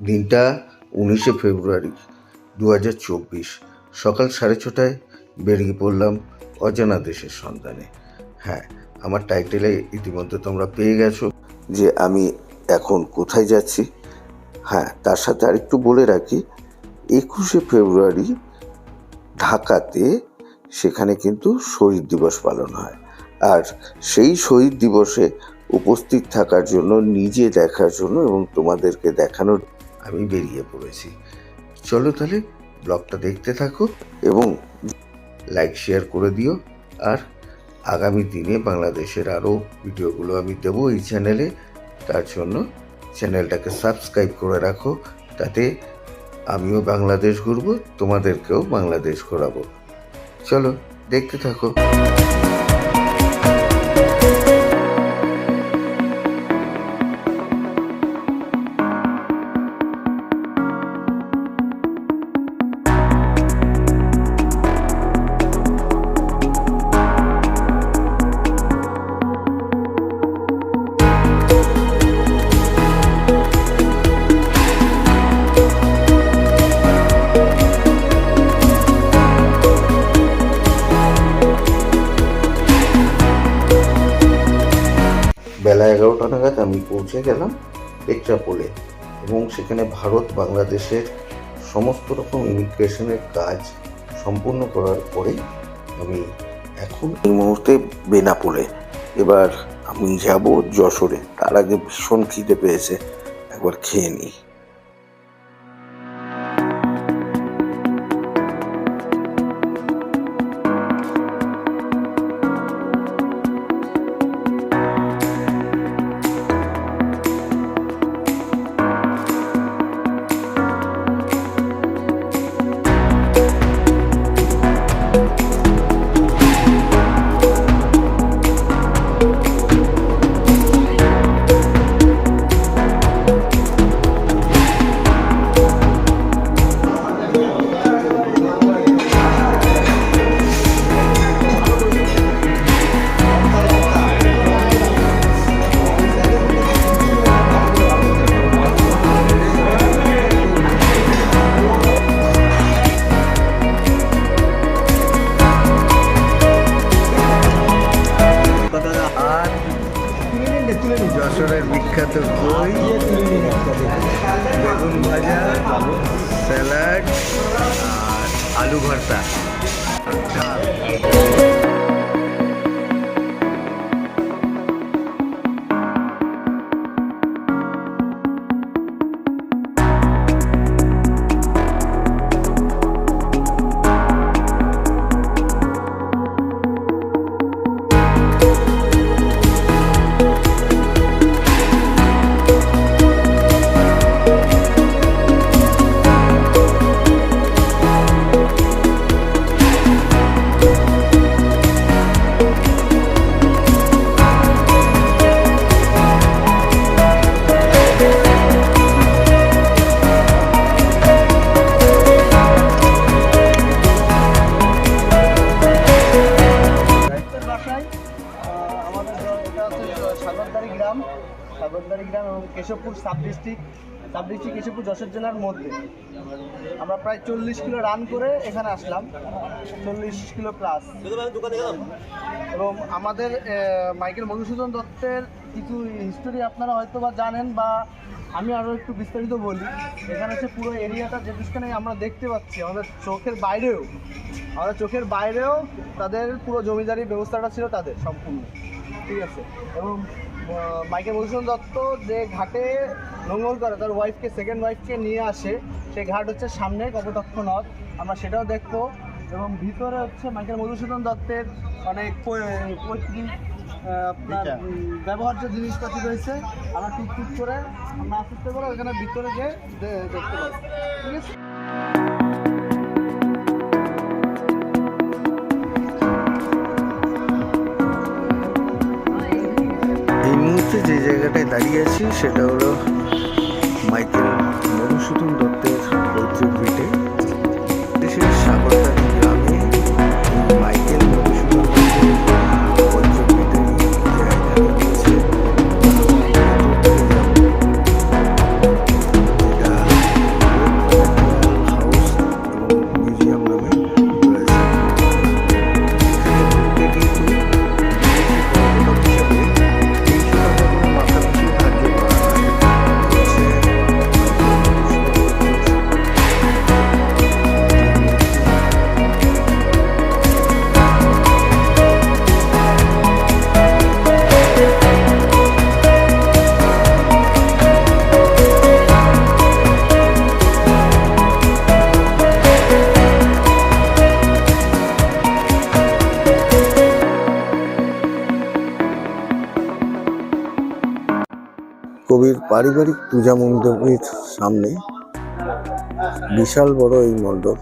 দিনটা উনিশে ফেব্রুয়ারি দু হাজার চব্বিশ। সকাল সাড়ে ছটায় বেরিয়ে পড়লাম অজানা দেশের সন্ধানে। হ্যাঁ আমার টাইটেলে ইতিমধ্যে তোমরা পেয়ে গেছো যে আমি এখন কোথায় যাচ্ছি। হ্যাঁ তার সাথে আরেকটু বলে রাখি, একুশে ফেব্রুয়ারি ঢাকাতে সেখানে কিন্তু শহীদ দিবস পালন হয়। আর সেই শহীদ দিবসে উপস্থিত থাকার জন্য, নিজে দেখার জন্য এবং তোমাদেরকে দেখানোর আমি বেরিয়ে পড়েছি। চলো তাহলে ব্লগটা দেখতে থাকো এবং লাইক, শেয়ার করে দিও। আর আগামী দিনে বাংলাদেশের আরও ভিডিওগুলো আমি দেবো এই চ্যানেলে। তার জন্য চ্যানেলটাকে সাবস্ক্রাইব করে রাখো, তাতে আমিও বাংলাদেশ ঘুরবো তোমাদেরকেও বাংলাদেশ ঘোরাবো। চলো দেখতে থাকো। বেলা এগারোটা নাগাদ আমি পৌঁছে গেলাম পেট্রাপোলে এবং সেখানে ভারত, বাংলাদেশের সমস্ত রকম ইমিগ্রেশনের কাজ সম্পূর্ণ করার পরে আমি এখন এই মুহূর্তে বেনাপোলে। এবার আমি যাব যশোরে। তার আগে ভীষণ খিদে পেয়েছে। একবার খেয়ে নিই। যশোরের বিখ্যাত দই বেগুন ভাজা স্যালাড আর আলু ভর্তা। ডাল ডিস্ট্রিক্ট কেশবপুর যশোর জেলার মধ্যে। আমরা প্রায় চল্লিশ কিলো রান করে এখানে আসলাম। চল্লিশ কিলো প্লাস এবং আমাদের মাইকেল মধুসূদন দত্তের কিছু হিস্টোরি আপনারা হয়তো বা জানেন বা আমি আরও একটু বিস্তারিত বলি। এখানে হচ্ছে পুরো এরিয়াটা যেখানে আমরা দেখতে পাচ্ছি, আমাদের চোখের বাইরেও। আমাদের চোখের বাইরেও তাদের পুরো জমিদারি ব্যবস্থাটা ছিল তাদের সম্পূর্ণ। ঠিক আছে? এবং মাইকেল মধুসূদন দত্ত যে ঘাটে নোংর করে তার ওয়াইফকে সেকেন্ড ওয়াইফকে নিয়ে আসে সেই ঘাট হচ্ছে সামনে কপোতাক্ষ নদ। আমরা সেটাও দেখব। এবং ভিতরে হচ্ছে মাইকেল মধুসূদন দত্তের অনেক পৈতৃক আপনার ব্যবহার্য জিনিসপাতি রয়েছে। আমরা টুকটুক করে আমরা আস্তে করে ওখানে ভিতরে গিয়ে দেখতে পাই ঠিক আছে? যে জায়গাটায় দাঁড়িয়ে আছি সেটা হলো মাইকেল মধুসূদন দত্তের কবির পারিবারিক পূজা মণ্ডপের সামনে বিশাল বড় এই মণ্ডপ।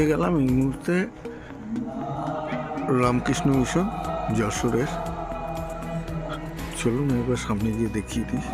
পৌঁছে গেলাম এই মুহূর্তে রামকৃষ্ণ মিশন যশোরের। চলুন এবার সামনে গিয়ে দেখিয়ে দিই।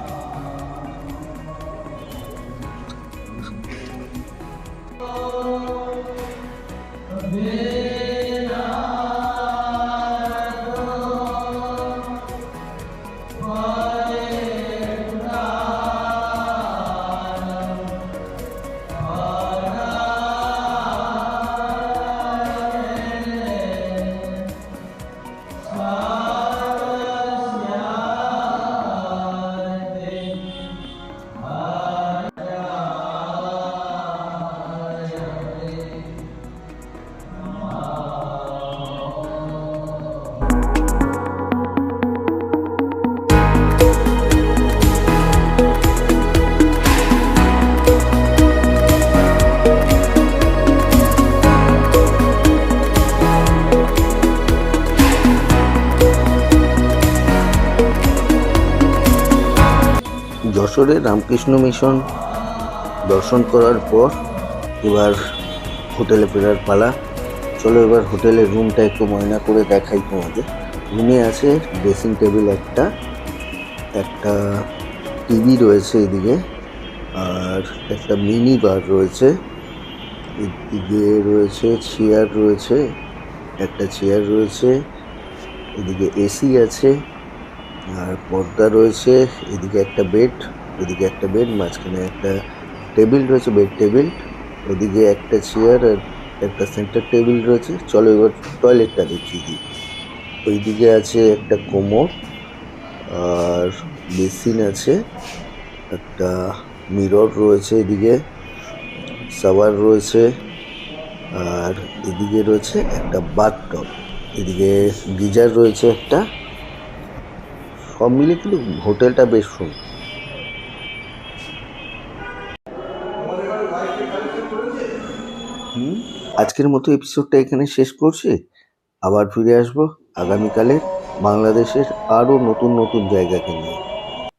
যশোরে রামকৃষ্ণ মিশন দর্শন করার পর এবার হোটেলে ফেরার পালা। চলো এবার হোটেলের রুমটা একটু ময়না করে দেখাই তোমাদের। রুমে আছে ড্রেসিং টেবিল একটা একটা টিভি রয়েছে এদিকে, আর একটা মিনি বার রয়েছে। এদিকে রয়েছে চেয়ার রয়েছে, একটা চেয়ার রয়েছে, এদিকে এসি আছে, আর পর্দা রয়েছে, এদিকে একটা বেড ওদিকে একটা বেড মাঝখানে একটা টেবিল রয়েছে বেড টেবিল ওদিকে একটা চেয়ার আর একটা সেন্টার টেবিল রয়েছে। চলো এবার টয়লেটটা দেখিয়ে দিই। ওইদিকে আছে একটা কোমর আর বেসিন আছে, একটা মিরর রয়েছে এদিকে সাওয়ার রয়েছে আর এদিকে রয়েছে একটা বাথটব এদিকে গিজার রয়েছে একটা। সব মিলে কিন্তু হোটেলটা বেশ সুন্দর। আজকের মতো এপিসোডটা এখানে শেষ করছি। আবার ফিরে আসব আগামীকালে বাংলাদেশের আরও নতুন নতুন জায়গাকে নিয়ে।